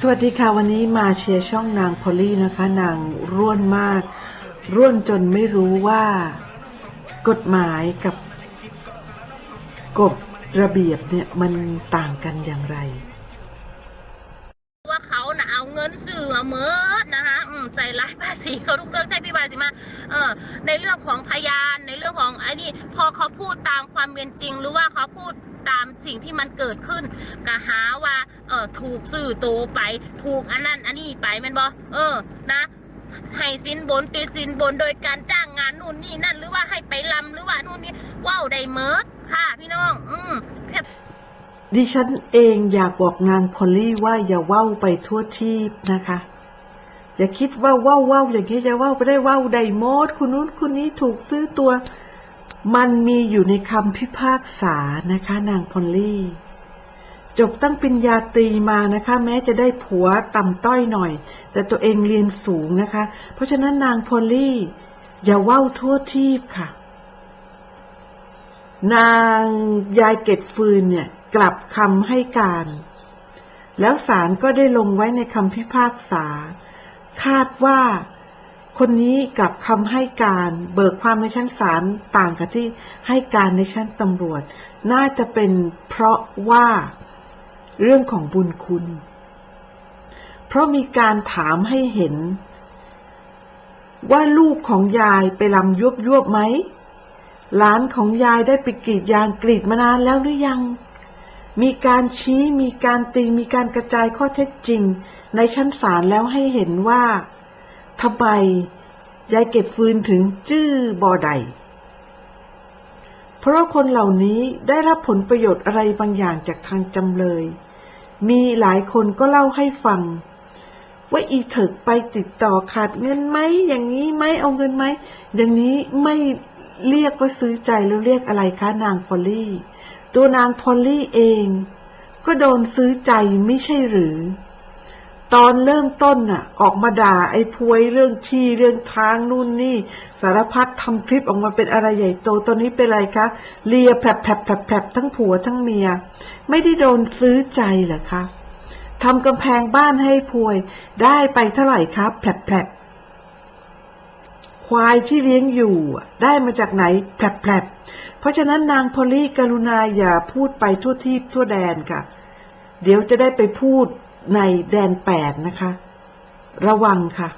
สวัสดีค่ะ วันนี้มาเชียร์ช่องนางพอลลี่นะคะ นางร่วนมาก ร่วนจนไม่รู้ว่า กฎหมายกับกฎระเบียบเนี่ยมันต่างกันอย่างไร ว่าเขาน่ะเอาเงินสื่อมาเมิดนะคะ ใส่ร้ายภาษีเขาทุกเรื่องใช่พี่บาสิมาเออในเรื่องของพยานในเรื่องของไอ้นี่พอเขาพูดตามความเป็นจริง หรือว่าเขาพูดตามสิ่งที่มันเกิดขึ้นก็หาว่าเออถูกสื่อโตไปถูกอันนั้นอันนี้ไปแมันบอเออนะให้สินบนติดสินบนโดยการจ้างงานนู่นนี่นั่น หรือว่าให้ไปลำหรือว่านู่นนี่ว้าวได้เมิร์ดค่ะพี่น้อง อืมดิฉันเองอยากบอกนางพอลลี่ว่าอย่าเว้าไปทั่วทีปนะคะ อย่าคิดว่าว้าว้าอย่างนี้จะว้าไปได้ว้าไดมดคุณนู้นคุณนี้ถูกซื้อตัว มันมีอยู่ในคำพิพากษานะคะ นางพอลลี่ จบตั้งปริญญาตรีมานะคะ แม้จะได้ผัวต่ำต้อยหน่อย แต่ตัวเองเรียนสูงนะคะ เพราะฉะนั้นนางพอลลี่ อย่าว้าทั่วทีปค่ะ นางยายเกตฟืนเนี่ย กลับคำให้การ แล้วศาลก็ได้ลงไว้ในคำพิพากษา คาดว่า คนนี้กับคำให้การเบิกความในชั้นศาลต่างกับที่ให้การในชั้นตำรวจ น่าจะเป็นเพราะว่าเรื่องของบุญคุณ เพราะมีการถามให้เห็น ว่าลูกของยายไปลำยวบยวบๆไหมหลานของยายได้ไปกรีดยางกรีดมานานแล้วหรือยัง มีการชี้มีการตีมีการกระจายข้อเท็จจริง ในชั้นศาลแล้วให้เห็นว่าทำไมยายเก็บฟืนถึงจื้อบอใด เพราะคนเหล่านี้ได้รับผลประโยชน์อะไรบางอย่างจากทางจำเลย มีหลายคนก็เล่าให้ฟัง ว่าอีเถิกไปติดต่อขาดเงินไหม อย่างนี้ไหมเอาเงินไหม อย่างนี้ไม่เรียกว่าซื้อใจแล้วเรียกอะไรคะนางพอลลี่ ตัวนางพอลลี่เอง ก็โดนซื้อใจไม่ใช่หรือ ตอนเริ่มต้นน่ะ ออกมาด่าไอ้พวยเรื่องที่เรื่องทางนู่นนี่ สารพัดทำคลิปออกมาเป็นอะไรใหญ่โตตอนนี้เป็นอะไรคะเลียแผลบแผลบแผลบทั้งผัวทั้งเมีย ไม่ได้โดนซื้อใจเหรอคะทำกำแพงบ้านให้พวยได้ไปเท่าไหร่ครับแผลบแผลบควายที่เลี้ยงอยู่ได้มาจากไหนแผลบแผลบเพราะฉะนั้นนางพอลลี่กรุณาอย่าพูดไปทั่วที่ทั่วแดนค่ะ เดี๋ยวจะได้ไปพูด ในแดนแปดนะคะ ระวังค่ะ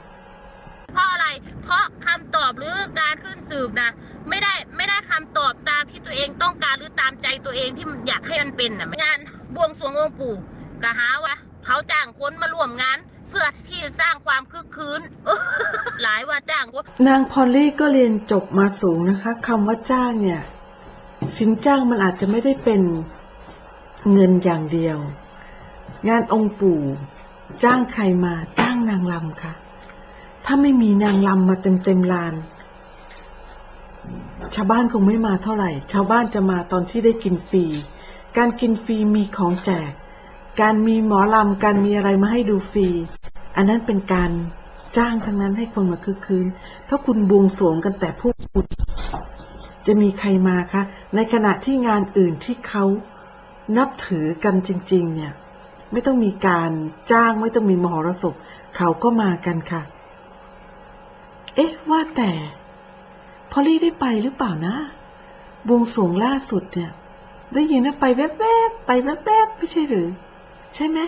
เพราะอะไร เพราะคำตอบหรือการขึ้นสืบนะไม่ได้ไม่ได้คำตอบตามที่ตัวเองต้องการหรือตามใจตัวเองที่มันอยากให้มันเป็นนะงานบวงสรวงองค์ปู่กะหาว่าเขาจ้างคนมาร่วมงานเพื่อที่จะสร้างความคึกคืนหลายว่าจ้างคนนางพอลลี่ก็เรียนจบมาสูงนะคะคำว่าจ้างเนี่ย สินจ้างมันอาจจะไม่ได้เป็นเงินอย่างเดียว งานองค์ปู่ จ้างใครมาจ้างนางลำค่ะ ถ้าไม่มีนางลำมาเต็มเต็มลาน ชาวบ้านคงไม่มาเท่าไหร่ ชาวบ้านจะมาตอนที่ได้กินฟรี การกินฟรีมีของแจก การมีหมอลำการมีอะไรมาให้ดูฟรี อันนั้นเป็นการจ้างทั้งนั้นให้คนมาคึกคืน ถ้าคุณบวงสรวงกันแต่พวกคุณจะมีใครมาคะ ในขณะที่งานอื่นที่เขานับถือกันจริง ๆ เนี่ย ไม่ต้องมีการจ้างไม่ต้องมีมหรสพเขาก็มากันค่ะ เอ๊ะ ว่าแต่ พอลลี่ได้ไปหรือเปล่านะบวงสวงล่าสุดเนี่ย ได้ยินว่าไปแวบๆไปแวบๆไม่ใช่หรือ ใช่ไหม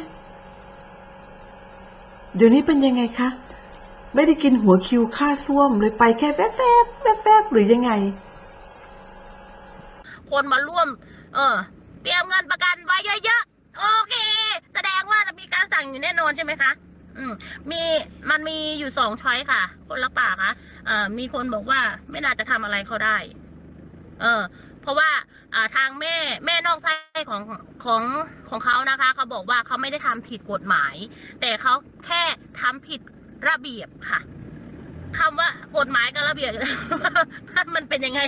เดี๋ยวนี้เป็นยังไงคะไม่ได้กินหัวคิวค่าส้วมเลยไปแค่แวบๆแวบๆหรือยังไง คนมาร่วม เออ เตรียมเงินประกันไว้เยอะๆ โอเค แสดงว่าจะมีการสั่งอยู่แน่นอนใช่ไหมคะ อืม มีมันมีอยู่สองช้อยค่ะ คนละปากคะเอ่อมีคนบอกว่าไม่น่าจะทำอะไรเขาได้ เออ เพราะว่าอ่าทางแม่แม่นอกไส้ของของของเขานะคะ เขาบอกว่าเขาไม่ได้ทำผิดกฎหมาย แต่เขาแค่ทำผิดระเบียบค่ะ คำว่ากฎหมายกับระเบียบมันเป็นยังไง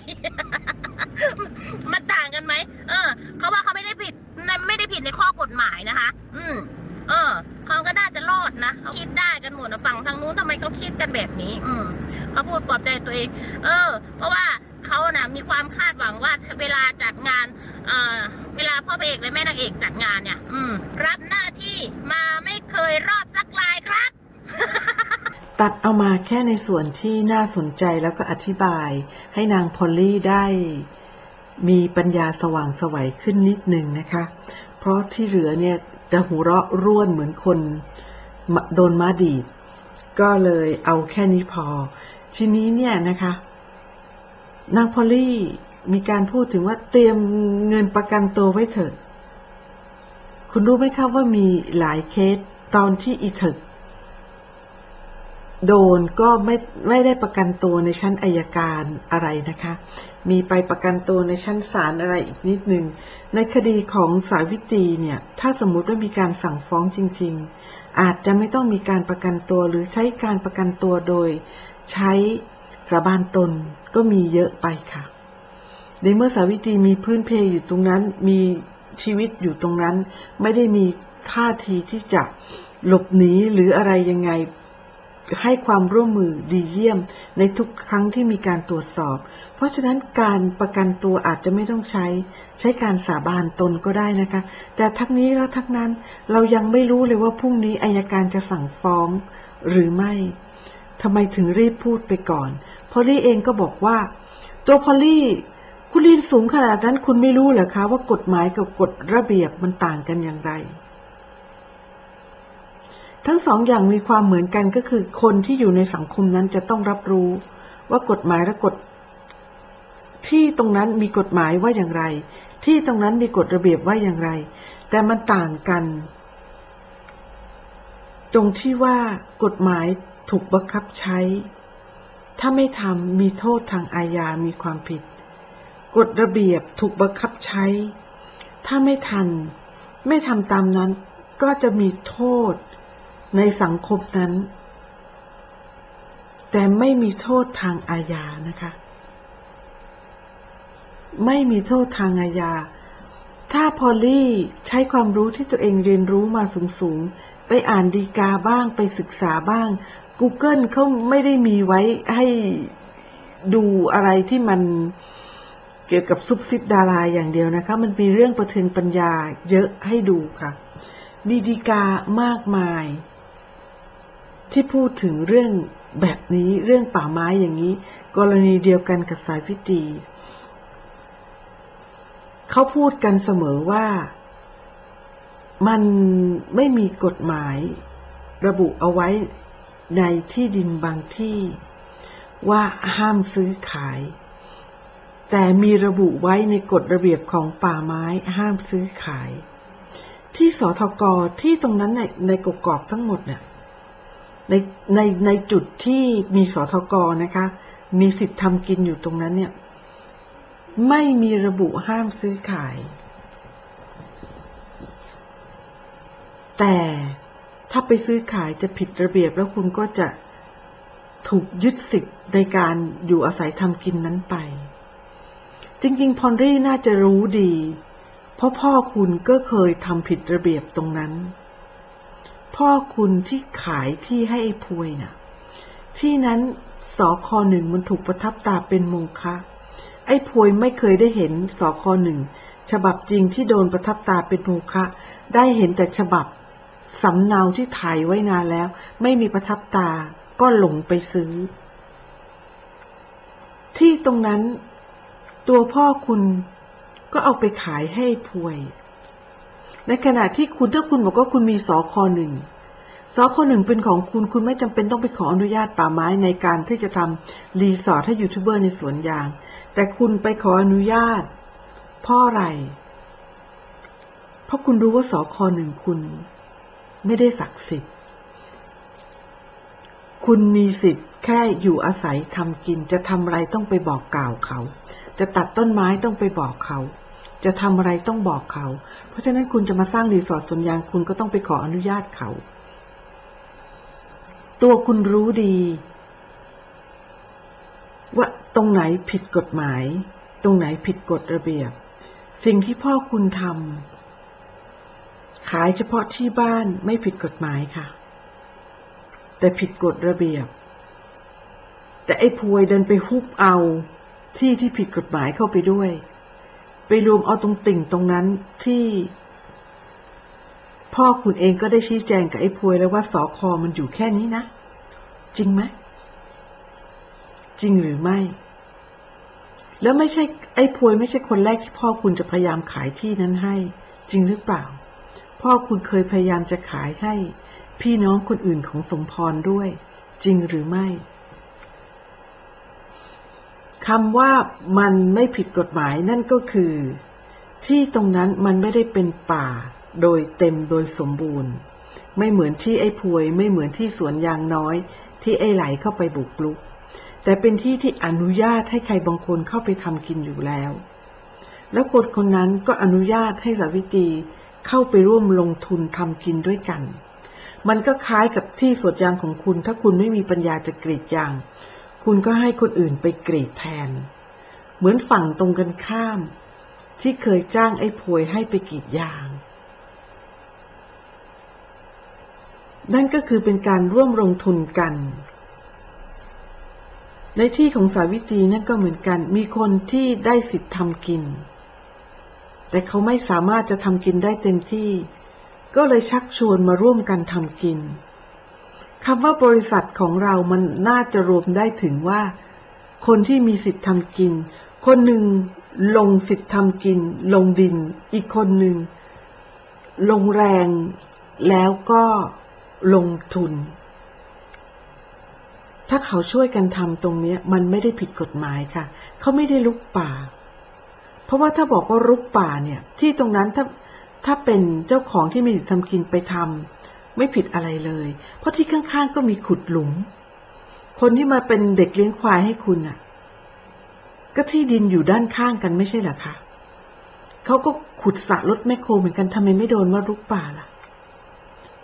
มันต่างกันไหมเออเขาว่าเขาไม่ได้ผิดไม่ได้ผิดในข้อกฎหมายนะคะ อืม เออเขาก็น่าจะรอดนะเขาคิดได้กันหมดนะฝั่งทางนู้นทำไมเขาคิดกันแบบนี้ อืมเขาพูดปลอบใจตัวเอง เออ เพราะว่าเขานะ่ะมีความคาดหวังว่าเวลาจัดงาน เออเวลาพ่อเอกและแม่นางเอกจัดงานเนี่ย อืม รับหน้าที่มาไม่เคยรอดสัก ตัดเอามาแค่ในส่วนที่น่าสนใจแล้วก็อธิบาย ให้นางพอลลี่ได้ มีปัญญาสว่างสวัยขึ้นนิดหนึ่งนะคะ เพราะที่เหลือเนี่ยจะหูเราะร่วนเหมือนคนโดนมาดีด ก็เลยเอาแค่นี้พอ ทีนี้เนี่ยนะคะ นางพอลลี่มีการพูดถึงว่าเตรียมเงินประกันตัวไว้เถอะ คุณรู้ไหมครับว่ามีหลายเคสตอนที่อีเถิก โดนก็ไม่ไม่ได้ประกันตัวในชั้นอายการอะไรนะคะ มีไปประกันตัวในชั้นศาลอะไรอีกนิดหนึ่ง ในคดีของสาวิตรีเนี่ย ถ้าสมมุติว่ามีการสั่งฟ้องจริง ๆ อาจจะไม่ต้องมีการประกันตัวหรือใช้การประกันตัวโดย ใช้สาบานตนก็มีเยอะไปค่ะ ในเมื่อสาวิตรีมีพื้นเพอยู่ตรงนั้น มีชีวิตอยู่ตรงนั้น ไม่ได้มีท่าทีที่จะหลบหนีหรืออะไรยังไง ให้ความร่วมมือดีเยี่ยมในทุกครั้งที่มีการตรวจสอบ เพราะฉะนั้นการประกันตัวอาจจะไม่ต้องใช้ ใช้การสาบานตนก็ได้นะคะ แต่ทั้งนี้และทั้งนั้นเรายังไม่รู้เลยว่าพรุ่งนี้อายการจะสั่งฟ้องหรือไม่ทำไมถึงรีบพูดไปก่อน พอลลี่เองก็บอกว่า ตัวพอลลี่คุณเรียนสูงขนาดนั้นคุณไม่รู้เหรอคะว่ากฎหมายกับกฎระเบียบมันต่างกันอย่างไร ทั้งสองอย่างมีความเหมือนกันก็คือคนที่อยู่ในสังคมนั้นจะต้องรับรู้ ว่ากฎหมายและกฎ ที่ตรงนั้นมีกฎหมายว่าอย่างไร ที่ตรงนั้นมีกฎระเบียบว่าอย่างไร แต่มันต่างกัน ตรงที่ว่ากฎหมายถูกบังคับใช้ ถ้าไม่ทำมีโทษทางอาญามีความผิด กฎระเบียบถูกบังคับใช้ ถ้าไม่ทัน ไม่ทำตามนั้นก็จะมีโทษ ในสังคมนั้น แต่ไม่มีโทษทางอาญานะคะ ไม่มีโทษทางอาญา ถ้าพอลลี่ใช้ความรู้ที่ตัวเองเรียนรู้มาสูงๆ ไปอ่านดีกาบ้างไปศึกษาบ้าง Google เขาไม่ได้มีไว้ให้ดูอะไรที่มันเกี่ยวกับซุบซิบดาราอย่างเดียวนะคะ มันมีเรื่องประเทืองปัญญาเยอะให้ดูค่ะ มีดีกามากมาย ที่พูดถึงเรื่องแบบนี้เรื่องป่าไม้อย่างนี้ กรณีเดียวกันกับสายพิธีเขาพูดกันเสมอว่า มันไม่มีกฎหมาย ระบุเอาไว้ในที่ดินบางที่ ว่าห้ามซื้อขาย แต่มีระบุไว้ในกฎระเบียบของป่าไม้ห้ามซื้อขาย ที่สทกที่ตรงนั้นในในกกอกทั้งหมดเนี่ย ในในในจุดที่มีสทกนะคะ มีสิทธิ์ทำกินอยู่ตรงนั้นเนี่ย ไม่มีระบุห้ามซื้อขาย แต่ถ้าไปซื้อขายจะผิดระเบียบแล้วคุณก็จะถูกยึดสิทธิ์ในการอยู่อาศัยทำกินนั้นไป จริงๆ พอลลี่น่าจะรู้ดี เพราะพ่อคุณก็เคยทำผิดระเบียบตรงนั้น พ่อคุณที่ขายที่ให้ไอ้พวยน่ะ ที่นั้นสอคอหนึ่งมันถูกประทับตาเป็นโมฆะไอ้พวยไม่เคยได้เห็นสอคอหนึ่งฉบับจริงที่โดนประทับตาเป็นโมฆะได้เห็นแต่ฉบับสำเนาที่ถ่ายไว้นานแล้ว ไม่มีประทับตาก็หลงไปซื้อ ที่ตรงนั้น ตัวพ่อคุณก็เอาไปขายให้พวย ในขณะที่คุณถ้าคุณบอกว่าคุณมีสอคอหนึ่ง สอคอหนึ่งเป็นของคุณคุณไม่จำเป็นต้องไปขออนุญาตป่าไม้ในการที่จะทำรีสอร์ทให้ยูทูบเบอร์ในสวนยาง แต่คุณไปขออนุญาตเพ่ออะไร เพราะคุณรู้ว่าสอคอหนึ่งคุณ ไม่ได้ศักดิ์สิทธิ์ คุณมีสิทธิ์แค่อยู่อาศัยทำกิน จะทำอะไรต้องไปบอกกล่าวเขา จะตัดต้นไม้ต้องไปบอกเขาจะทำอะไรต้องบอกเขา เพราะฉะนั้นคุณจะมาสร้างรีสอร์ทสวนยางคุณก็ต้องไปขออนุญาตเขา ตัวคุณรู้ดี ว่าตรงไหนผิดกฎหมาย ตรงไหนผิดกฎระเบียบ สิ่งที่พ่อคุณทำขายเฉพาะที่บ้านไม่ผิดกฎหมายค่ะ แต่ผิดกฎระเบียบ แต่ไอ้พวยเดินไปฮุบเอาที่ที่ผิดกฎหมายเข้าไปด้วย ไปรวมเอาตรงติ่งตรงนั้นที่ พ่อคุณเองก็ได้ชี้แจงกับไอ้พวยแล้วว่าสอคอมันอยู่แค่นี้นะ จริงไหม จริงหรือไม่ แล้วไม่ใช่ไอ้พวยไม่ใช่คนแรกที่พ่อคุณจะพยายามขายที่นั้นให้ จริงหรือเปล่า พ่อคุณเคยพยายามจะขายให้ พี่น้องคนอื่นของสมพรด้วย จริงหรือไม่คำว่ามันไม่ผิดกฎหมายนั่นก็คือ ที่ตรงนั้นมันไม่ได้เป็นป่า โดยเต็มโดยสมบูรณ์ ไม่เหมือนที่ไอ้พวย ไม่เหมือนที่สวนยางน้อย ที่ไอ้ไหลเข้าไปบุกลุก แต่เป็นที่ที่อนุญาตให้ใครบางคนเข้าไปทำกินอยู่แล้ว แล้วคนคนนั้นก็อนุญาตให้สาวิตรีเข้าไปร่วมลงทุนทำกินด้วยกัน มันก็คล้ายกับที่สวนยางของคุณ ถ้าคุณไม่มีปัญญาจะกรีดยาง คุณก็ให้คนอื่นไปกรีดแทน เหมือนฝั่งตรงกันข้าม ที่เคยจ้างไอ้พวยให้ไปกรีดยาง นั่นก็คือเป็นการร่วมลงทุนกัน ในที่ของสาวิตรีนั่นก็เหมือนกัน มีคนที่ได้สิทธิ์ทำกิน แต่เขาไม่สามารถจะทำกินได้เต็มที่ ก็เลยชักชวนมาร่วมกันทำกินคำว่าบริษัทของเรามันน่าจะรวมได้ถึงว่า คนที่มีสิทธิ์ทำกิน คนหนึ่งลงสิทธิ์ทำกิน ลงดิน อีกคนหนึ่งลงแรงแล้วก็ ลงทุน ถ้าเขาช่วยกันทำตรงนี้มันไม่ได้ผิดกฎหมายค่ะ เขาไม่ได้ลุกป่า เพราะว่าถ้าบอกว่ารุกป่าเนี่ย ที่ตรงนั้นถ้าถ้าเป็นเจ้าของที่มีสิทธิ์ทำกินไปทำไม่ผิดอะไรเลย เพราะที่ข้างๆก็มีขุดหลุม คนที่มาเป็นเด็กเลี้ยงควายให้คุณน่ะ ก็ที่ดินอยู่ด้านข้างกันไม่ใช่หรอคะเขาก็ขุดสระรถแมคโครเหมือนกันทำไมไม่โดนว่ารุกป่าล่ะ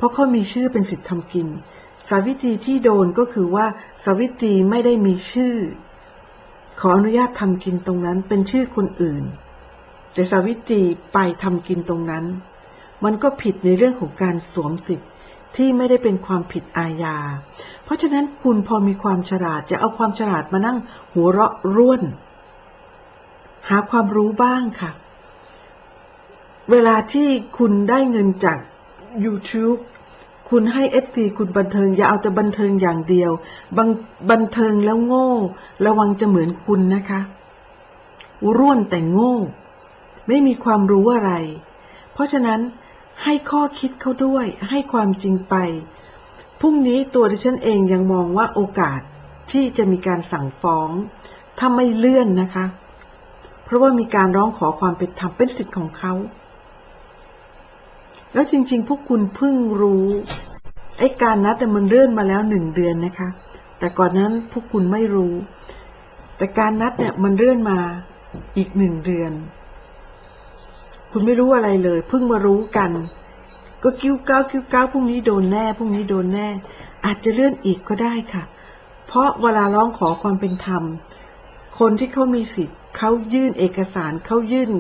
ราะเขามีชื่อเป็นสิทธิ์ทำกิน สาวิตรีที่โดนก็คือว่าสาวิตรีไม่ได้มีชื่อ ขออนุญาตทำกินตรงนั้นเป็นชื่อคนอื่น แต่สาวิตรีไปทำกินตรงนั้น มันก็ผิดในเรื่องของการสวมสิทธิ์ที่ไม่ได้เป็นความผิดอาญา เพราะฉะนั้นคุณพอมีความฉลาดจะเอาความฉลาดมานั่งหัวเราะร่วน หาความรู้บ้างค่ะ เวลาที่คุณได้เงินจาก YouTube คุณให้ FC คุณบันเทิงอย่าเอาแต่บันเทิงอย่างเดียวบางบันเทิงแล้วโง่ ระวังจะเหมือนคุณนะคะ ร่วนแต่โง่ ไม่มีความรู้อะไร เพราะฉะนั้นให้ข้อคิดเขาด้วย ให้ความจริงไปพรุ่งนี้ตัวดิฉันเองยังมองว่าโอกาสที่จะมีการสั่งฟ้องถ้าไม่เลื่อนนะคะ เพราะว่ามีการร้องขอความเป็นธรรมเป็นสิทธิ์ของเขา แล้วจริง ๆ พวกคุณเพิ่งรู้ไอ้การนัดแต่มันเลื่อนมาแล้วหนึ่งเดือนนะคะ แต่ก่อนนั้นพวกคุณไม่รู้ แต่การนัดเนี่ยมันเลื่อนมาอีกหนึ่งเดือน คุณไม่รู้อะไรเลย เพิ่งมารู้กัน ก็กิ้วก้ากิ้วก้าพรุ่งนี้โดนแน่พรุ่งนี้โดนแน่ อาจจะเลื่อนอีกก็ได้ค่ะ เพราะเวลาร้องขอความเป็นธรรม คนที่เขามีสิทธิ์เขายื่นเอกสารเขายื่น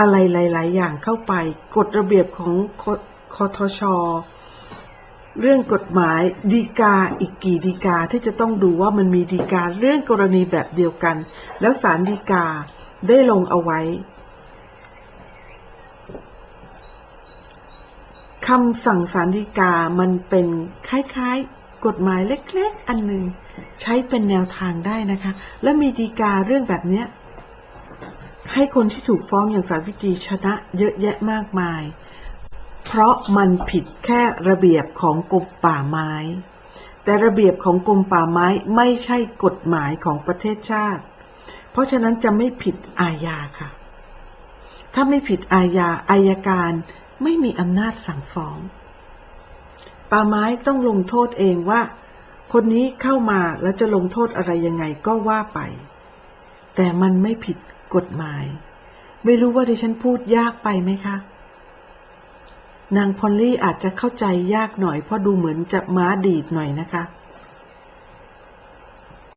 อะไรหลาย ๆ อย่างเข้าไป กฎระเบียบของคคทช เรื่องกฎหมายดีกาอีกกี่ดีกาที่จะต้องดูว่ามันมีดีกาเรื่องกรณีแบบเดียวกัน แล้วศาลดีกาได้ลงเอาไว้คำสั่งศาลฎีกามันเป็นคล้ายๆ กฎหมายเล็ก ๆ อันหนึ่งใช้เป็นแนวทางได้นะคะ และมีฎีกาเรื่องแบบเนี้ย ให้คนที่ถูกฟ้องอย่างสาวิตรีชนะเยอะแยะมากมาย เพราะมันผิดแค่ระเบียบของกรมป่าไม้ แต่ระเบียบของกรมป่าไม้ไม่ใช่กฎหมายของประเทศชาติ เพราะฉะนั้นจะไม่ผิดอาญาค่ะ ถ้าไม่ผิดอาญาอายการไม่มีอำนาจสั่งฟ้อง ป่าไม้ต้องลงโทษเองว่า คนนี้เข้ามาแล้วจะลงโทษอะไรยังไงก็ว่าไป แต่มันไม่ผิด กฎหมาย ไม่รู้ว่าดิฉันพูดยากไปไหมคะ นางพอลลี่อาจจะเข้าใจยากหน่อยเพราะดูเหมือนจะม้าดีดหน่อยนะคะ